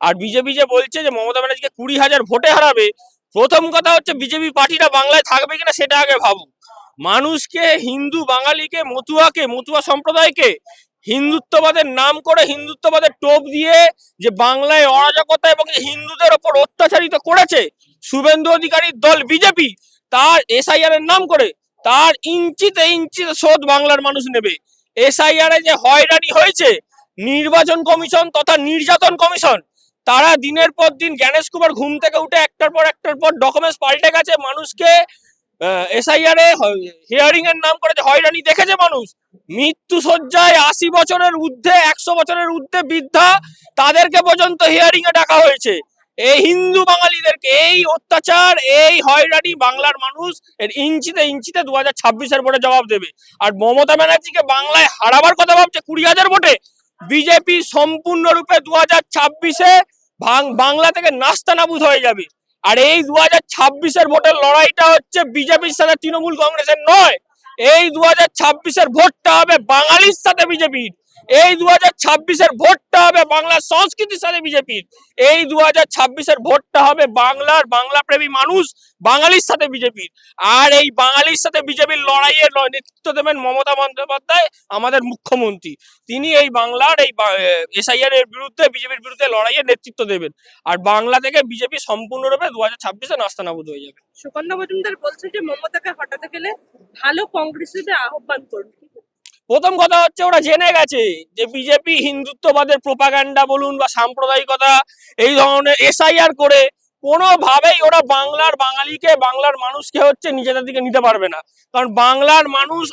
আর BJP যে বলছে যে মমতা ব্যানার্জিকে কুড়ি হাজার ভোটে হারাবে, প্রথম কথা হচ্ছে বিজেপি পার্টিটা বাংলায় থাকবে কিনা সেটা আগে ভাবুক মানুষকে, হিন্দু বাঙালিকে, মতুয়াকে, মতুয়া সম্প্রদায়কে হিন্দুত্ববাদের নাম করে হিন্দুত্ববাদের টোপ দিয়ে যে বাংলায় অরাজকতা এবং হিন্দুদের ওপর অত্যাচারিত করেছে শুভেন্দু অধিকারীর দল বিজেপি, তার এসআইআর এর নাম করে তার ইঞ্চিতে ইঞ্চিতে শোধ বাংলার মানুষ নেবে। এসআইআর এ যে হয়রানি হয়েছে, নির্বাচন কমিশন তথা নির্যাতন কমিশন তারা দিনের পর দিন জ্ঞানেশ কুমার ঘুম থেকে উঠে একটার পর একটার পর ডকুমেন্টস পাল্টে গেছে, মানুষকে এসআইআর এ হিয়ারিং এর নাম করেছে, হয়রানি দেখেছে মানুষ। মৃত্যু সজ্জায় আশি বছরের ঊর্ধ্বে, একশো বছরের ঊর্ধ্বে বৃদ্ধা তাদেরকে পর্যন্ত হিয়ারিং এ ডাকা হয়েছে। এই হিন্দু বাঙালিদেরকে, এই অত্যাচার, এই হয়রানি বাংলার মানুষ এর ইঞ্চিতে ইঞ্চিতে দু হাজার ছাব্বিশের ভোটে জবাব দেবে। আর মমতা ব্যানার্জিকে বাংলায় হারাবার কথা ভাবছে কুড়ি হাজার ভোটে। বিজেপি সম্পূর্ণরূপে দু হাজার ছাব্বিশে বাংলা থেকে নাস্তা নাস্তানাবুদ হয়ে যাবে। আর এই দু হাজার ছাব্বিশের ভোটের লড়াইটা হচ্ছে বিজেপির সাথে তৃণমূল কংগ্রেসের নয়। এই দু হাজার ছাব্বিশের ভোটটা হবে বাঙালির সাথে বিজেপির। এই দু হাজার ছাব্বিশের ভোটটা হবে বাংলার সংস্কৃতির সাথে বিজেপির। এই দু হাজার ছাব্বিশের ভোটটা হবে বাংলার বাংলা প্রেমী মানুষ বাঙালির সাথে বিজেপির। আর এই বাঙালির সাথে বিজেপির লড়াইয়ের নেতৃত্ব দেবেন মমতা বন্দ্যোপাধ্যায়, আমাদের মুখ্যমন্ত্রী। তিনি এই বাংলার এই এসআইআর এর বিরুদ্ধে, বিজেপির বিরুদ্ধে লড়াইয়ের নেতৃত্ব দেবেন। আর বাংলা থেকে বিজেপি সম্পূর্ণরূপে দু হাজার ছাব্বিশে নাস্তানাবুদ হয়ে যাবে। সুকন্যা মজুমদার বলছে যে মমতাকে হটাতে গেলে ভালো প্রথম কথা হচ্ছে ওরা জেনে গেছে যে বিজেপি হিন্দুত্ববাদের প্রোপাগান্ডা বলুন বা সাম্প্রদায়িকতা, এই ধরনের এসআইআর করে কোনোভাবেই ওরা বাংলার বাঙালিকে, বাংলার মানুষকে হচ্ছে নিজেদের দিকে নিতে পারবে না। কারণ বাংলার মানুষ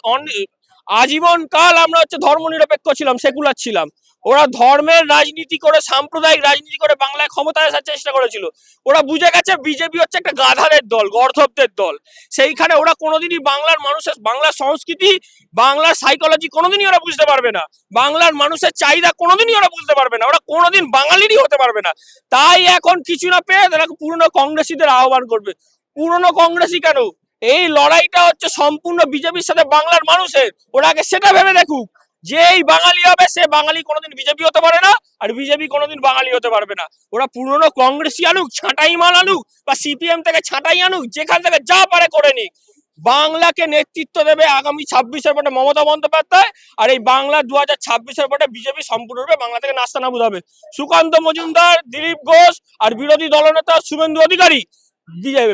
আজীবন কাল আমরা হচ্ছে ধর্ম নিরপেক্ষ ছিলাম, সেকুলার ছিলাম। ওরা ধর্মের রাজনীতি করে, সাম্প্রদায়িক রাজনীতি করে বাংলায় ক্ষমতায় আসার চেষ্টা করেছিল। ওরা বুঝে গেছে বিজেপি হচ্ছে একটা গাধাদের দল, গর্ধবদের দল। সেইখানে ওরা কোনোদিনই বাংলার মানুষের, বাংলার সংস্কৃতি, বাংলার সাইকোলজি কোনোদিনই ওরা বুঝতে পারবে না। বাংলার মানুষের চাহিদা কোনোদিনই ওরা বুঝতে পারবে না। ওরা কোনোদিন বাঙালিরই হতে পারবে না। তাই এখন কিছু না পেয়ে তারা পুরনো কংগ্রেসীদের আহ্বান করবে। পুরনো কংগ্রেসই কেন? এই লড়াইটা হচ্ছে সম্পূর্ণ বিজেপির সাথে বাংলার মানুষের। ওরা আগে সেটা ভেবে দেখুক। যে এই বাঙালি হবে, সে বাঙালি কোনোদিন বিজেপি হতে পারে না, আর বিজেপি কোনোদিন বাঙালি হতে পারবে না। ওরা পুরনো কংগ্রেসই আনুক, ছাঁটাই মাল আনুক, বা সিপিএম থেকে ছাঁটাই আনুক, যেখান থেকে যা পারে করে নিক। বাংলাকে নেতৃত্ব দেবে আগামী ছাব্বিশের ভোটে মমতা বন্দ্যোপাধ্যায়, আর এই বাংলা দু হাজার ছাব্বিশের ভোটে বিজেপি সম্পূর্ণরূপে বাংলা থেকে নাস্তানাবুদ হবে। সুকান্ত মজুমদার, দিলীপ ঘোষ, আর বিরোধী দলনেতা শুভেন্দু অধিকারী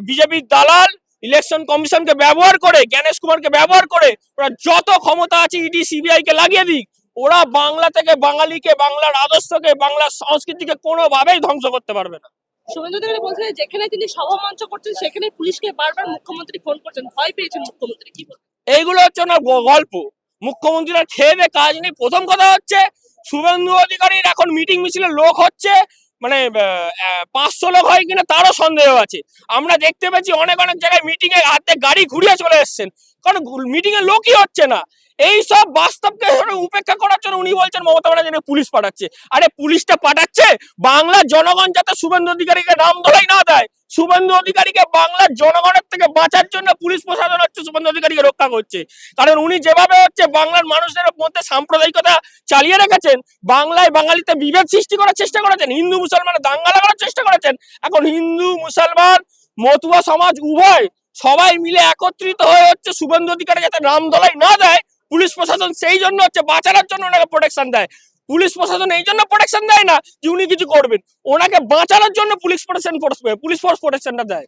বিজেপির দালাল ইলেকশন কমিশনকে ব্যবহার করে জ্ঞানেশ কুমারকে ব্যবহার করে ওরা যত ক্ষমতা আছে ইডি সিবিআই কে লাগিয়ে দিক। ওরা বাংলা থেকে বাঙালিকে বাংলার আদর্শকে বাংলার সংস্কৃতিকে কোনোভাবেই ধ্বংস করতে পারবে না। শুভেন্দু বলছে যেখানে তিনি সভা মঞ্চ করছেন সেখানে পুলিশকে বারবার মুখ্যমন্ত্রী ফোন করছেন। ভয় পেয়েছেন মুখ্যমন্ত্রী কি এইগুলো হচ্ছে ওনার গল্প। মুখ্যমন্ত্রীরা খেয়ে কাজ নেই। প্রথম কথা হচ্ছে শুভেন্দু অধিকারীর এখন মিটিং মিছিলে লোক হচ্ছে। মানে পাঁচশো লোক হয় কিনা তারও সন্দেহ আছে। আমরা দেখতে পাচ্ছি অনেক অনেক জায়গায় মিটিং এ হাতে গাড়ি ঘুরিয়ে চলে এসছেন। কারণ মিটিং এ লোকই হচ্ছে না। এই সব বাস্তবকে উপেক্ষা করার জন্য উনি বলছেন মমতা ব্যানার্জি পুলিশ পাঠাচ্ছে। আরে পুলিশটা পাঠাচ্ছে? বাংলার জনগণ যাতে শুভেন্দু অধিকারীকে নাম ধরাই না দেয়। শুভেন্দু অধিকারীকে বাংলার জনগণের থেকে বাঁচার জন্য পুলিশ প্রশাসন হচ্ছে শুভেন্দু অধিকারীকে রক্ষা করছে। কারণ উনি যেভাবে হচ্ছে বাংলার মানুষদের মধ্যে সাম্প্রদায়িকতা চালিয়ে রেখেছেন, বাংলায় বাঙালিতে বিভেদ সৃষ্টি করার চেষ্টা করেছেন, হিন্দু মুসলমানের দাঙ্গা লাগানোর চেষ্টা করেছেন, এখন হিন্দু, মুসলমান, মতুয়া সমাজ উভয় সবাই মিলে একত্রিত হয়ে হচ্ছে শুভেন্দু অধিকারী যাতে নাম দলাই না দেয়, পুলিশ প্রশাসন সেই জন্য হচ্ছে বাঁচানোর জন্য ওনাকে প্রোটেকশন দেয়। পুলিশ প্রশাসন এই জন্য প্রোটেকশন দেয় না যে উনি কিছু করবেন। ওনাকে বাঁচানোর জন্য পুলিশ প্রোটেকশন পুলিশ ফোর্স প্রোটেকশনটা দেয়।